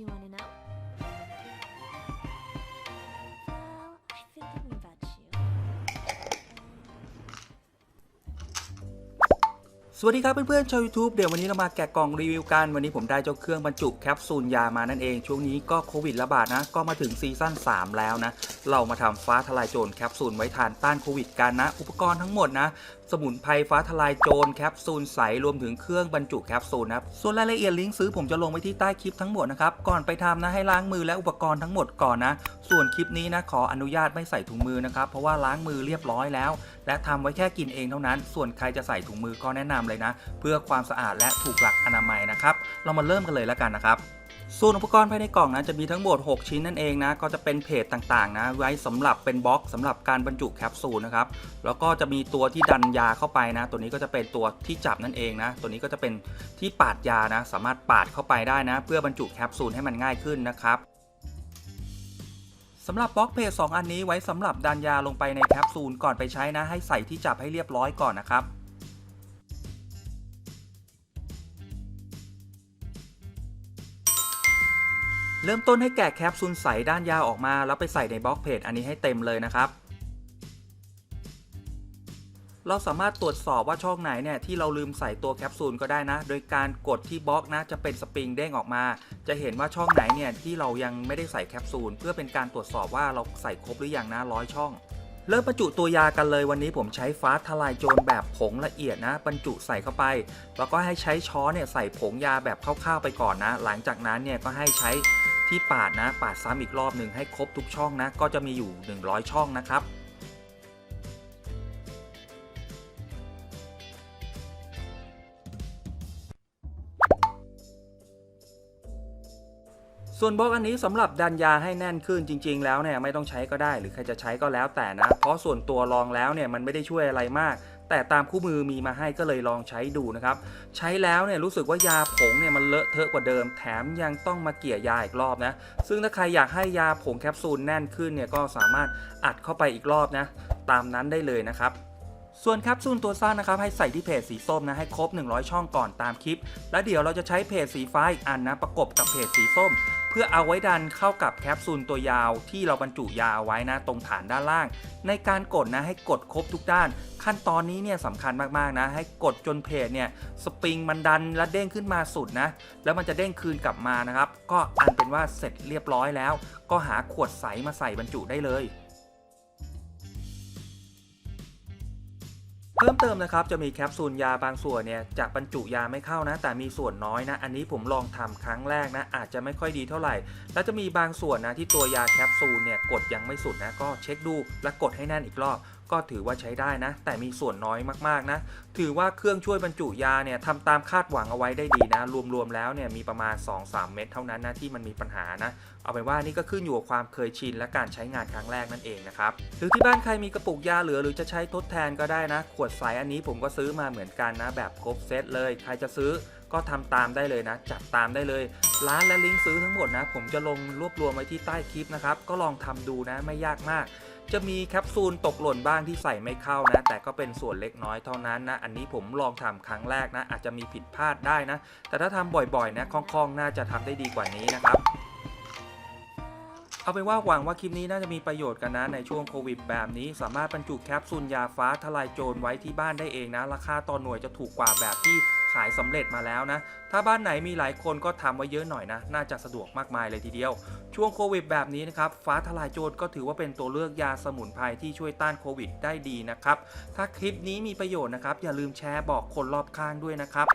you want to know? สวัสดีครับเพื่อนๆชาว YouTube เดี๋ยววันนี้เรามาแกะกล่องรีวิวกัน วันนี้ผมได้เจ้าเครื่องบรรจุแคปซูลยามานั่นเอง ช่วงนี้ก็โควิดระบาดนะ ก็มาถึงซีซั่น3 แล้วนะ เรามาทำฟ้าทลายโจรแคปซูลไว้ทานต้านโควิดกันนะ อุปกรณ์ทั้งหมดนะ สมุนไพรฟ้าทลายโจรแคปซูลใสรวมถึงเครื่องบรรจุแคปซูลนะครับส่วนรายละเอียดลิงก์ซื้อผมจะลงไว้ที่ใต้คลิปทั้งหมดนะครับก่อนไปทำนะให้ล้างมือและอุปกรณ์ทั้งหมดก่อนนะ ส่วนคลิปนี้นะขออนุญาตไม่ใส่ถุงมือนะครับเพราะว่าล้างมือเรียบร้อยแล้ว และทำไว้แค่กินเองเท่านั้น ส่วนใครจะใส่ถุงมือก็แนะนำเลยนะ เพื่อความสะอาดและถูกหลักอนามัยนะครับ เรามาเริ่มกันเลยแล้วกันนะครับส่วนอุปกรณ์ภายในกล่องนะจะมีทั้งหมด 6 ชิ้นนั่นเองนะ ก็จะเป็นเพจต่างๆนะ ไว้สำหรับเป็นบล็อกสำหรับการบรรจุแคปซูลนะครับ แล้วก็จะมีตัวที่ดันยาเข้าไปนะ ตัวนี้ก็จะเป็นตัวที่จับนั่นเองนะ ตัวนี้ก็จะเป็นที่ปาดยานะ สามารถปาดเข้าไปได้นะ เพื่อบรรจุแคปซูลให้มันง่ายขึ้นนะครับ สำหรับบล็อกเพจ2อันนี้ไว้สำหรับดันยาลงไปในแคปซูลก่อนไปใช้นะ ให้ใส่ที่จับให้เรียบร้อยก่อนนะครับเริ่มต้นให้แกะแคปซูลใสด้านยาวออกมา แล้วไปใส่ในบล็อกเพจอันนี้ให้เต็มเลยนะครับ เราสามารถตรวจสอบว่าช่องไหนเนี่ยที่เราลืมใส่ตัวแคปซูลก็ได้นะ โดยการกดที่บล็อกนะจะเป็นสปริงเด้งออกมา จะเห็นว่าช่องไหนเนี่ยที่เรายังไม่ได้ใส่แคปซูลเพื่อเป็นการตรวจสอบว่าเราใส่ครบหรือยังนะร้อยช่องเริ่มบรรจุตัวยากันเลยวันนี้ผมใช้ฟ้าทลายโจรแบบผงละเอียดนะ บรรจุใส่เข้าไป แล้วก็ให้ใช้ช้อนเนี่ยใส่ผงยาแบบคร่าวๆไปก่อนนะ หลังจากนั้นเนี่ยก็ให้ใช้ที่ปาดนะ ปาดซ้ำอีกรอบหนึ่งให้ครบทุกช่องนะ ก็จะมีอยู่ 100 ช่องนะครับ ส่วนบล็อกอันนี้สำหรับดันยาให้แน่นขึ้นจริง ๆ แล้วเนี่ยไม่ต้องใช้ก็ได้ หรือใครจะใช้ก็แล้วแต่นะ เพราะส่วนตัวลองแล้วเนี่ยมันไม่ได้ช่วยอะไรมาก แต่ตามคู่มือมีมาให้ก็เลยลองใช้ดูนะครับ ใช้แล้วเนี่ยรู้สึกว่ายาผงเนี่ยมันเลอะเทอะกว่าเดิม แถมยังต้องมาเกี่ยยาอีกรอบนะ ซึ่งถ้าใครอยากให้ยาผงแคปซูลแน่นขึ้นเนี่ยก็สามารถอัดเข้าไปอีกรอบนะ ตามนั้นได้เลยนะครับส่วนแคปซูลตัวสั้นนะครับให้ใส่ที่เพจสีส้มนะให้ครบ 100 ช่องก่อนตามคลิป แล้วเดี๋ยวเราจะใช้เพจสีฟ้าอีกอันนะประกบกับเพจสีส้ม เพื่อเอาไว้ดันเข้ากับแคปซูลตัวยาวที่เราบรรจุยาเอาไว้นะตรงฐานด้านล่าง ในการกดนะให้กดครบทุกด้าน ขั้นตอนนี้เนี่ยสำคัญมากๆนะ ให้กดจนเพจเนี่ยสปริงมันดันและเด้งขึ้นมาสุดนะ แล้วมันจะเด้งคืนกลับมานะครับ ก็อันเป็นว่าเสร็จเรียบร้อยแล้ว ก็หาขวดใสมาใส่บรรจุได้เลย เพิ่มเติมนะครับจะมีแคปซูลยาบางส่วนเนี่ยจะบรรจุยาไม่เข้านะ แต่มีส่วนน้อยนะ อันนี้ผมลองทำครั้งแรกนะ อาจจะไม่ค่อยดีเท่าไหร่ แล้วจะมีบางส่วนนะที่ตัวยาแคปซูลเนี่ยกดยังไม่สุดนะก็เช็คดูและกดให้แน่นอีกรอบ ก็ถือว่าใช้ได้นะ แต่มีส่วนน้อยมากๆนะ ถือว่าเครื่องช่วยบรรจุยาเนี่ยทำตามคาดหวังเอาไว้ได้ดีนะ รวมๆแล้วเนี่ยมีประมาณ 2-3 เม็ดเท่านั้นนะที่มันมีปัญหานะ เอาเป็นว่านี่ก็ขึ้นอยู่กับความเคยชินและการใช้งานครั้งแรกนั่นเองนะครับ หรือที่บ้านใครมีกระปุกยาเหลือหรือจะใช้ทดแทนก็ได้นะ ขวดใสอันนี้ผมก็ซื้อมาเหมือนกันนะ แบบครบเซตเลย ใครจะซื้อก็ทำตามได้เลยนะ จับตามได้เลย ร้านและลิงก์ซื้อทั้งหมดนะ ผมจะลงรวบรวมไว้ที่ใต้คลิปนะครับ ก็ลองทำดูนะไม่ยากมาก จะมีแคปซูลตกหล่นบ้างที่ใส่ไม่เข้านะ แต่ก็เป็นส่วนเล็กน้อยเท่านั้นนะ อันนี้ผมลองทำครั้งแรกนะ อาจจะมีผิดพลาดได้นะ แต่ถ้าทำบ่อยๆนะคล่องๆ น่าจะทำได้ดีกว่านี้นะครับ เอาเป็นว่าหวังว่าคลิปนี้น่าจะมีประโยชน์กันนะในช่วงโควิดแบบนี้ สามารถบรรจุแคปซูลยาฟ้าทลายโจรไว้ที่บ้านได้เองนะ ราคาต่อหน่วยจะถูกกว่าแบบที่ขายสำเร็จมาแล้วนะ ถ้าบ้านไหนมีหลายคนก็ทำไว้เยอะหน่อยนะ น่าจะสะดวกมากมายเลยทีเดียว ช่วงโควิดแบบนี้นะครับ ฟ้าทลายโจรก็ถือว่าเป็นตัวเลือกยาสมุนไพรที่ช่วยต้านโควิดได้ดีนะครับ ถ้าคลิปนี้มีประโยชน์นะครับ อย่าลืมแชร์บอกคนรอบข้างด้วยนะครับ